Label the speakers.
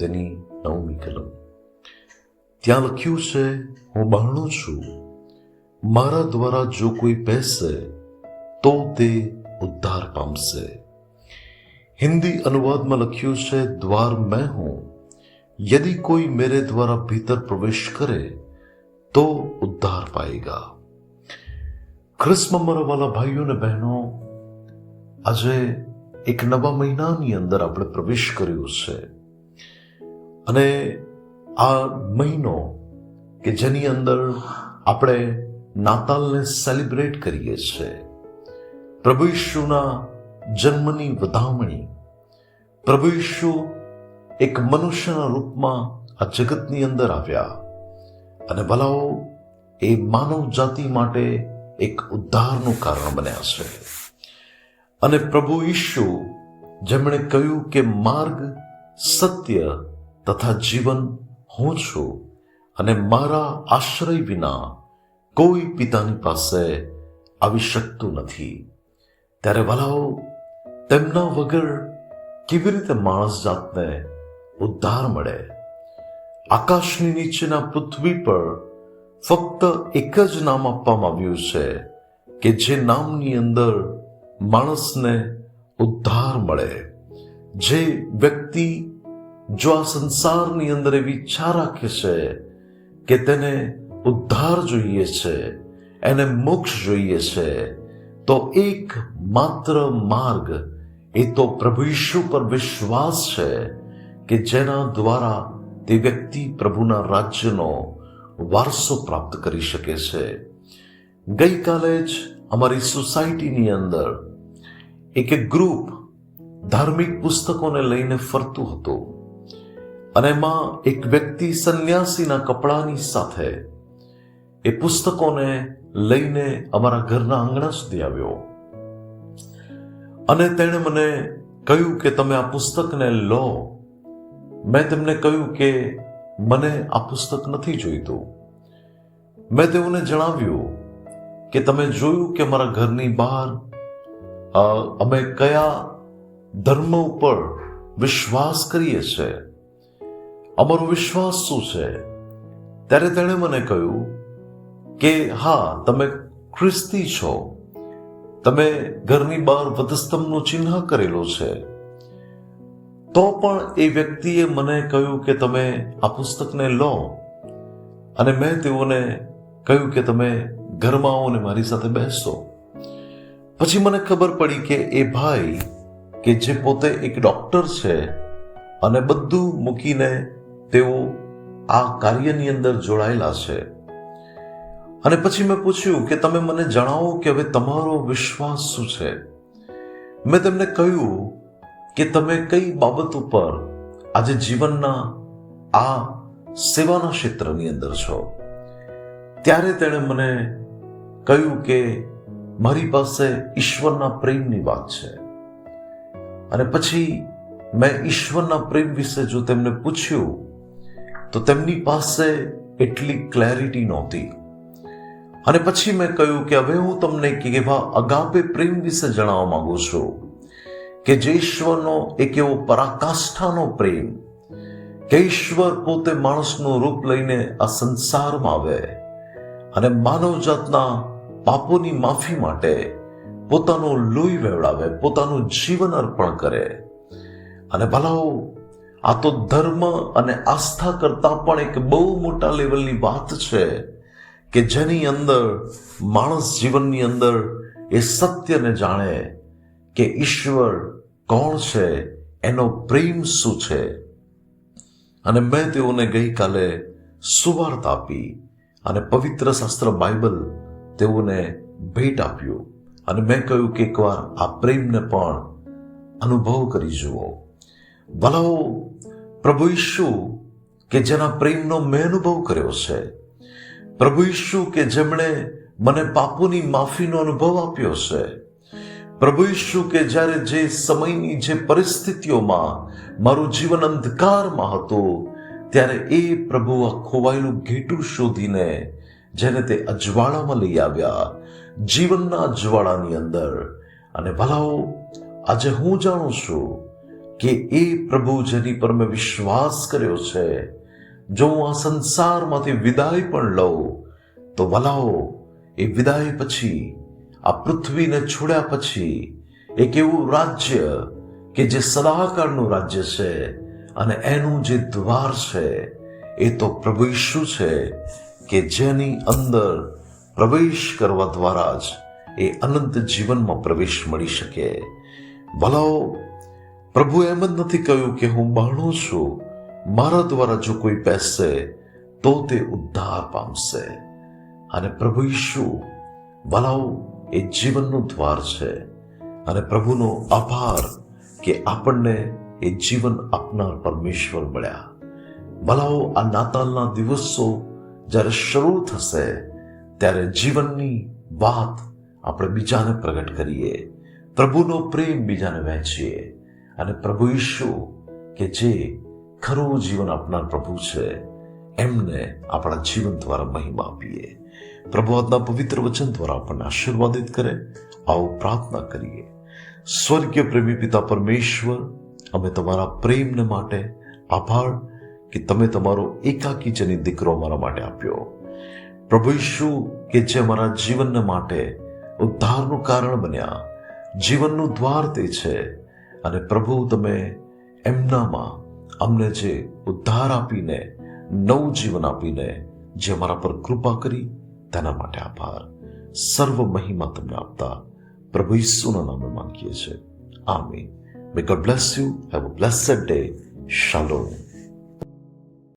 Speaker 1: તેની નવમી કલમ. ત્યાં લખ્યું છે, હું બહાણું છું. મારા દ્વારા જો કોઈ પહેશે તો તે ઉદ્ધાર પામશે. હિન્દી અનુવાદમાં લખ્યું છે, દ્વાર મેં હું. યદિ કોઈ મેરે દ્વારા ભીતર પ્રવેશ કરે, તો ઉદ્ધાર પાએગા ખ્રિસ્મમર વાલા ભાઈઓ અને બહેનો, આજે એક નવા મહિનાની અંદર આપણે પ્રવેશ કર્યો છે. અને આ મહિનો કે જેની અંદર આપણે નાતાલને સેલિબ્રેટ કરીએ છીએ, પ્રભુ ઈશુના જન્મની વધામણી, પ્રભુ ઈશુ એક મનુષ્યના રૂપમાં આ જગતની અંદર આવ્યા. અને ભલાઓ, એ માનવ જાતિ માટે એક ઉદ્ધારનું કારણ બન્યા છે. અને પ્રભુ ઈશુ જેમણે કહ્યું કે માર્ગ સત્ય તથા જીવન હું છું અને મારા આશ્રય વિના કોઈ પિતાની પાસે આવી શકતું નથી. ત્યારે ભલાઓ તેમના વગર કેવી રીતે માણસ જાતને ઉદ્ધાર મળે? આકાશની નીચેના પૃથ્વી પર ફક્ત એક જ નામ આપવામાં આવ્યું છે કે જે નામની અંદર માણસને ઉદ્ધાર મળે. જે વ્યક્તિ જો આ સંસારની અંદર એવી ઈચ્છા રાખે છે કે તેને ઉદ્ધાર જોઈએ છે, એને મોક્ષ જોઈએ છે, તો એક માત્ર માર્ગ, એ તો પ્રભુ ઈશુ પર વિશ્વાસ છે કે જેના દ્વારા તે વ્યક્તિ પ્રભુના રાજ્યનો વારસો પ્રાપ્ત કરી શકે છે. ગઈકાલે જ અમારી સોસાયટીની અંદર એક એક ગ્રુપ ધાર્મિક પુસ્તકોને લઈને ફરતું હતું. અને એમાં એક વ્યક્તિ સંન્યાસીના કપડાની સાથે એ પુસ્તકોને લઈને અમારા ઘરના આંગણા સુધી આવ્યો. અને તેણે મને કહ્યું કે તમે આ પુસ્તકને લો. મેં તેમને કહ્યું કે મને આ પુસ્તક નથી જોઈતું. મેં તેઓને જણાવ્યું કે તમે જોયું કે મારા ઘરની બહાર અમે કયા ધર્મ ઉપર વિશ્વાસ કરીએ છીએ અમારો વિશ્વાસ શું છે? ત્યારે તેણે મને કહ્યું કે, હા, તમે ખ્રિસ્તી છો. તમે ઘરની બહાર વધસ્તંભનું ચિહ્ન કરેલું છે. તો પણ એ વ્યક્તિએ મને કહ્યું કે, તમે આ પુસ્તકને લો. અને મેં તેઓને કહ્યું કે, તમે ઘરમાં આવો અને મારી સાથે બેસો. પછી મને ખબર પડી કે એ ભાઈ કે જે પોતે એક ડોક્ટર છે અને બધું મૂકીને તેઓ આ કાર્યની અંદર જોડાયેલા છે. અને પછી મેં પૂછ્યું કે તમે મને જણાવો કે હવે તમારો વિશ્વાસ શું છે? મેં તેમને કહ્યું કે તમે કઈ બાબત ઉપર આજે જીવનના આ સેવાના ક્ષેત્રની અંદર છો. ત્યારે તેણે મને કહ્યું કે મારી પાસે ઈશ્વરના પ્રેમની વાત છે. અને પછી મેં ઈશ્વરના પ્રેમ વિશે જો તેમને પૂછ્યું તો તેમની પાસે એટલી ક્લેરિટી નહોતી. અને પછી મેં કહ્યું કે હવે હું તમને કેવા અગાપે પ્રેમ વિશે જણાવવા માંગુ છું કે જે ઈશ્વરનો એક એવો પરાકાષ્ઠાનો પ્રેમ, કે ઈશ્વર પોતે માણસનું રૂપ લઈને આ સંસારમાં આવે અને માનવજાતના પાપોની માફી માટે પોતાનું લોહી વેવડાવે, પોતાનું જીવન અર્પણ કરે. અને ભલાઓ આ તો ધર્મ અને આસ્થા કરતા પણ એક બહુ મોટા લેવલની વાત છે કે જેની અંદર માણસ જીવનની અંદર એ સત્યને જાણે કે ઈશ્વર કોણ છે, એનો પ્રેમ શું છે. અને મેં તેઓને ગઈકાલે સુવાર્તા આપી અને પવિત્ર શાસ્ત્ર બાઇબલ તેઓને ભેટ આપ્યું. અને મેં કહ્યું કે એકવાર આ પ્રેમને પણ અનુભવ કરી જુઓ. ભલાઓ પ્રભુ ઈશુ કે જેના પ્રેમનો મેં અનુભવ કર્યો છે. પ્રભુ ઈશુ કે જેમણે મને પાપોની માફીનો અનુભવ આપ્યો છે. પ્રભુ ઈશુ કે જ્યારે જે સમયની જે પરિસ્થિતિઓમાં મારું જીવન અંધકારમાં હતું, ત્યારે એ પ્રભુ આ ખોવાયેલું ઘેટું શોધીને જેને તે અજવાળામાં લઈ આવ્યા, જીવનના અજવાળાની અંદર. અને ભલાઓ, આજે હું જાણું છું કે એ પ્રભુ જેની પર મેં વિશ્વાસ કર્યો છે, જો હું આ સંસારમાંથી વિદાય પણ લઉં, તો ભલાઓ, એ વિદાય પછી, આ પૃથ્વીને છોડ્યા પછી, એક એવું રાજ્ય કે જે સદાકાળનું રાજ્ય છે અને એનું જે દ્વાર છે, એ તો પ્રભુ ઈશુ છે કે જેની અંદર પ્રવેશ કરવા દ્વારા જ એ અનંત જીવનમાં પ્રવેશ મળી શકે. ભલાઓ પ્રભુ એમ જ નથી કહ્યું કે હું બહાણો છું. મારા દ્વારા જો કોઈ બેસશે તો તે ઉદ્ધાર પામશે. અને પ્રભુ ઈશુ ભલાઓ એ જીવનનું દ્વાર છે. અને પ્રભુનો આભાર કે આપણને એ જીવન આપનાર પરમેશ્વર મળ્યા. ભલાઓ આ નાતાલના દિવસો જ્યારે શરૂ થશે, ત્યારે જીવનની વાત આપણે બીજાને પ્રગટ કરીએ. પ્રભુનો પ્રેમ બીજાને વહેંચીએ. અને પ્રભુ ઈશુ કે જે ખરું જીવન આપનાર પ્રભુ છે, એમને આપણા જીવન દ્વારા મહિમા આપીએ. પ્રભુ આજના પવિત્ર વચન દ્વારા આપણને આશીર્વાદિત કરે, આવો પ્રાર્થના કરીએ. સ્વર્ગીય પ્રેમી પિતા પરમેશ્વર, અમે તમારા પ્રેમને માટે આભાર કે તમે તમારો એકાકી જની દીકરો અમારા માટે આપ્યો. પ્રભુ ઈશુ કે જે અમારા જીવનને માટે ઉદ્ધારનું કારણ બન્યા, જીવનનું દ્વાર તે છે અને પ્રભુ તમે એમનામાં અમને જે ઉદ્ધાર આપીને, નવું જીવન આપીને, જે અમારા પર કૃપા કરી, તેના માટે આભાર. સર્વ મહિમા તમને આપતા પ્રભુ ઈસુના નામે માંગીએ છીએ. આમીન. May God bless you have a blessed day શાલોમ